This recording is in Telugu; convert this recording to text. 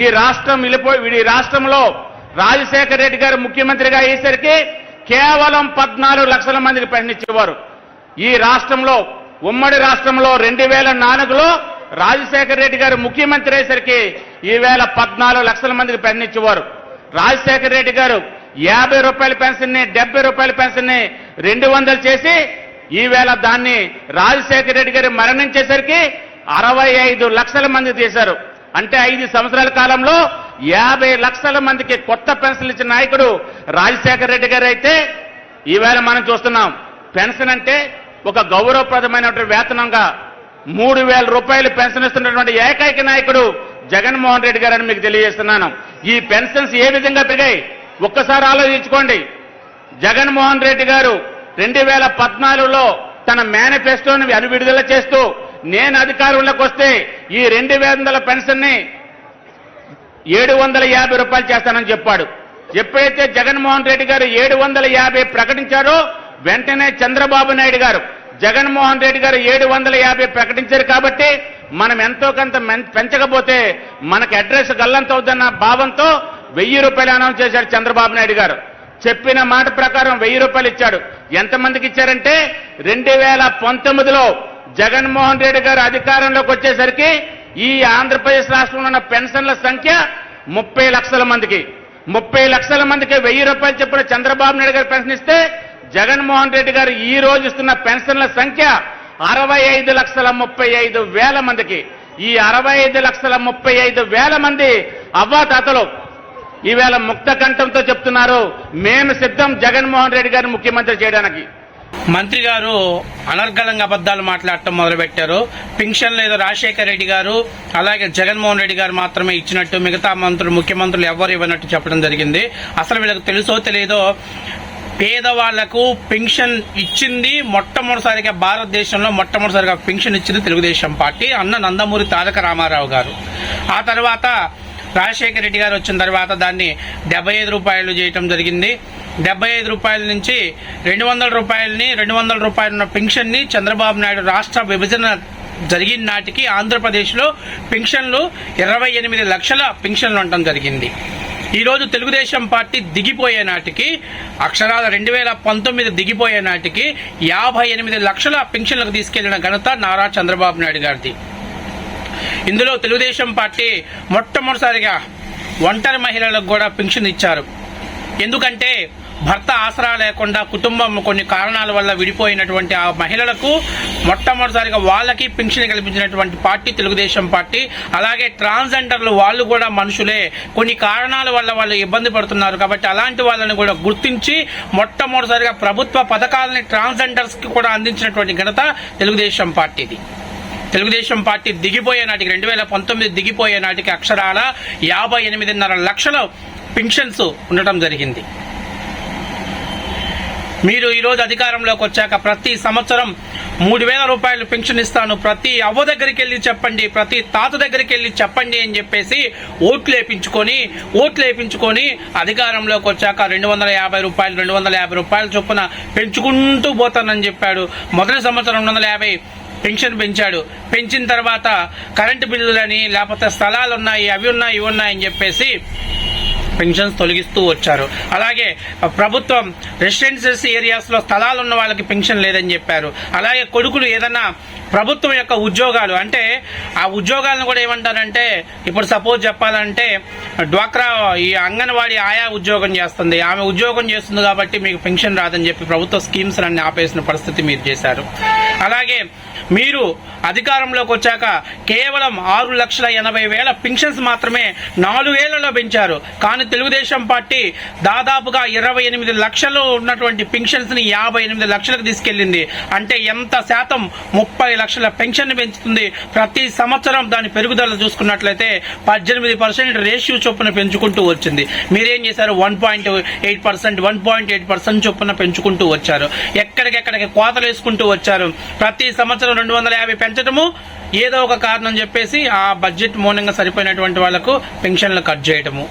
ఈ రాష్ట్రం వెళ్ళిపోయి ఈ రాష్ట్రంలో రాజశేఖర రెడ్డి గారు ముఖ్యమంత్రిగా అయ్యేసరికి కేవలం పద్నాలుగు లక్షల మందికి పెన్నిచ్చేవారు ఈ రాష్ట్రంలో ఉమ్మడి రాష్ట్రంలో రెండు వేల నాలుగులో రాజశేఖర రెడ్డి గారు ముఖ్యమంత్రి అయ్యేసరికి ఈవేళ పద్నాలుగు లక్షల మందికి పెన్నిచ్చేవారు రాజశేఖర రెడ్డి గారు యాభై రూపాయల పెన్షన్ని డెబ్బై రూపాయల పెన్షన్ని రెండు వందలు చేసి ఈవేళ దాన్ని రాజశేఖర రెడ్డి గారు మరణించేసరికి అరవై ఐదు లక్షల మంది తీశారు. అంటే ఐదు సంవత్సరాల కాలంలో యాభై లక్షల మందికి కొత్త పెన్షన్లు ఇచ్చిన నాయకుడు రాజశేఖర రెడ్డి గారు అయితే ఈవేళ మనం చూస్తున్నాం. పెన్షన్ అంటే ఒక గౌరవప్రదమైనటువంటి వేతనంగా మూడు వేల రూపాయలు పెన్షన్ ఇస్తున్నటువంటి ఏకైక నాయకుడు జగన్మోహన్ రెడ్డి గారని మీకు తెలియజేస్తున్నాను. ఈ పెన్షన్స్ ఏ విధంగా పెరిగాయి? ఒక్కసారి ఆలోచించుకోండి. జగన్మోహన్ రెడ్డి గారు రెండు వేల పద్నాలుగులో తన మేనిఫెస్టోని అను విడుదల చేస్తూ నేను అధికారంలోకి వస్తే ఈ రెండు వందల పెన్షన్ని ఏడు వందల యాభై రూపాయలు చేస్తానని చెప్పాడు. ఎప్పుడైతే జగన్మోహన్ రెడ్డి గారు ఏడు వందల యాభై ప్రకటించారో వెంటనే చంద్రబాబు నాయుడు గారు జగన్మోహన్ రెడ్డి గారు ఏడు వందల యాభై ప్రకటించారు కాబట్టి మనం ఎంతో కొంత పెంచకపోతే మనకు అడ్రస్ గల్లంతవుద్దన్న భావంతో వెయ్యి రూపాయలు అనౌన్స్ చేశారు చంద్రబాబు నాయుడు గారు. చెప్పిన మాట ప్రకారం వెయ్యి రూపాయలు ఇచ్చాడు. ఎంతమందికి ఇచ్చారంటే రెండు వేల పంతొమ్మిదిలో జగన్మోహన్ రెడ్డి గారు అధికారంలోకి వచ్చేసరికి ఈ ఆంధ్రప్రదేశ్ రాష్ట్రంలో ఉన్న పెన్షన్ల సంఖ్య ముప్పై లక్షల మందికి. ముప్పై లక్షల మందికి వెయ్యి రూపాయలు చెప్పిన చంద్రబాబు నాయుడు గారు పెన్షన్ ఇస్తే జగన్మోహన్ రెడ్డి గారు ఈ రోజు ఇస్తున్న పెన్షన్ల సంఖ్య అరవై ఐదు లక్షల ముప్పై ఐదు వేల మందికి. ఈ అరవై ఐదు లక్షల ముప్పై ఐదు వేల మంది అవ్వాతాతలు ఈవేళ ముక్త కంఠంతో చెప్తున్నారు మేము సిద్ధం జగన్మోహన్ రెడ్డి గారిని ముఖ్యమంత్రి చేయడానికి. మంత్రి గారు అనర్గళంగా అబద్దాలు మాట్లాడటం మొదలుపెట్టారు. పింఛన్ లేదా రాజశేఖర రెడ్డి గారు అలాగే జగన్మోహన్ రెడ్డి గారు మాత్రమే ఇచ్చినట్టు మిగతా మంత్రులు ముఖ్యమంత్రులు ఎవరు ఇవ్వనట్టు చెప్పడం జరిగింది. అసలు వీళ్ళకి తెలుసో తెలియదో పేదవాళ్ళకు పెన్షన్ ఇచ్చింది మొట్టమొదటిసారిగా భారతదేశంలో మొట్టమొదటిసారిగా పెన్షన్ ఇచ్చింది తెలుగుదేశం పార్టీ అన్న నందమూరి తారక రామారావు గారు. ఆ తర్వాత రాజశేఖర రెడ్డి గారు వచ్చిన తర్వాత దాన్ని డెబ్బై ఐదు రూపాయలు చేయటం జరిగింది. డెబ్బై ఐదు రూపాయల నుంచి రెండు వందల రూపాయలని రెండు వందల రూపాయలు ఉన్న పెన్షన్ని చంద్రబాబు నాయుడు రాష్ట్ర విభజన జరిగిన నాటికి ఆంధ్రప్రదేశ్లో పెన్షన్లు ఇరవై ఎనిమిది లక్షల పెన్షన్లు ఉండటం జరిగింది. ఈరోజు తెలుగుదేశం పార్టీ దిగిపోయే నాటికి అక్షరాల రెండు వేల పంతొమ్మిది దిగిపోయే నాటికి యాభై ఎనిమిది లక్షల పెన్షన్లకు తీసుకెళ్ళిన ఘనత నారా చంద్రబాబు నాయుడు గారిది. ఇందులో తెలుగుదేశం పార్టీ మొట్టమొదటిసారిగా ఒంటరి మహిళలకు కూడా పెన్షన్ ఇచ్చారు. ఎందుకంటే భర్త ఆసరా లేకుండా కుటుంబం కొన్ని కారణాల వల్ల విడిపోయినటువంటి ఆ మహిళలకు మొట్టమొదటిసారిగా వాళ్ళకి పింఛన్ కల్పించినటువంటి పార్టీ తెలుగుదేశం పార్టీ అలాగే ట్రాన్స్జెండర్లు వాళ్ళు కూడా మనుషులే. కొన్ని కారణాల వల్ల వాళ్ళు ఇబ్బంది పడుతున్నారు కాబట్టి అలాంటి వాళ్ళని కూడా గుర్తించి మొట్టమొదటిసారిగా ప్రభుత్వ పథకాలని ట్రాన్స్జెండర్స్కి కూడా అందించినటువంటి ఘనత తెలుగుదేశం పార్టీది. తెలుగుదేశం పార్టీ దిగిపోయే నాటికి రెండు వేల పంతొమ్మిది దిగిపోయే నాటికి అక్షరాల యాభై ఎనిమిదిన్నర లక్షల పెన్షన్స్ ఉండటం జరిగింది. మీరు ఈరోజు అధికారంలోకి వచ్చాక ప్రతి సంవత్సరం మూడు వేల రూపాయలు పెన్షన్ ఇస్తాను. ప్రతి అవ్వ దగ్గరికి వెళ్ళి చెప్పండి ప్రతి తాత దగ్గరికి వెళ్ళి చెప్పండి అని చెప్పేసి ఓట్లు వేపించుకొని ఓట్లు వేపించుకొని అధికారంలోకి వచ్చాక రెండు వందల యాభై రూపాయలు రెండు వందల యాభై రూపాయల చొప్పున పెంచుకుంటూ పోతానని చెప్పాడు. మొదటి సంవత్సరం రెండు వందల యాభై పెన్షన్ పెంచాడు. పెంచిన తర్వాత కరెంటు బిల్లులని లేకపోతే స్థలాలు ఉన్నాయి అవి ఉన్నాయి ఇవి ఉన్నాయని చెప్పేసి పెన్షన్స్ తొలగిస్తూ వచ్చారు. అలాగే ప్రభుత్వం రెసిడెన్షియల్స్ ఏరియాస్లో స్థలాలు ఉన్న వాళ్ళకి పెన్షన్ లేదని చెప్పారు. అలాగే కొడుకులు ఏదన్నా ప్రభుత్వం యొక్క ఉద్యోగాలు అంటే ఆ ఉద్యోగాలను కూడా ఏమంటారంటే ఇప్పుడు సపోజ్ చెప్పాలంటే డ్వాక్రా ఈ అంగన్వాడీ ఆయా ఉద్యోగం చేస్తుంది. ఆమె ఉద్యోగం చేస్తుంది కాబట్టి మీకు పెన్షన్ రాదని చెప్పి ప్రభుత్వ స్కీమ్స్ అన్ని ఆపేసిన పరిస్థితి మీరు చేశారు. అలాగే మీరు అధికారంలోకి వచ్చాక కేవలం ఆరు లక్షల ఎనభై వేల పింఛన్స్ మాత్రమే నాలుగేళ్ళలో పెంచారు. కానీ తెలుగుదేశం పార్టీ దాదాపుగా ఇరవై ఎనిమిది లక్షలు ఉన్నటువంటి పెన్షన్స్ని యాభై ఎనిమిది లక్షలకు తీసుకెళ్ళింది అంటే ఎంత శాతం? ముప్పై లక్షల పెన్షన్ పెంచుతుంది. ప్రతి సంవత్సరం దాని పెరుగుదల చూసుకున్నట్లయితే పద్దెనిమిది పర్సెంట్ రేషియో చొప్పున పెంచుకుంటూ వచ్చింది. మీరేం చేశారు? One point eight percent one point eight percent చొప్పున పెంచుకుంటూ వచ్చారు. ఎక్కడికెక్కడికి కోతలు వేసుకుంటూ వచ్చారు. ప్రతి సంవత్సరం రెండు వందల యాభై పెంచడము ఏదో ఒక కారణం చెప్పేసి ఆ బడ్జెట్ మూలంగా సరిపోయినటువంటి వాళ్ళకు పెన్షన్లు కట్ చేయటము.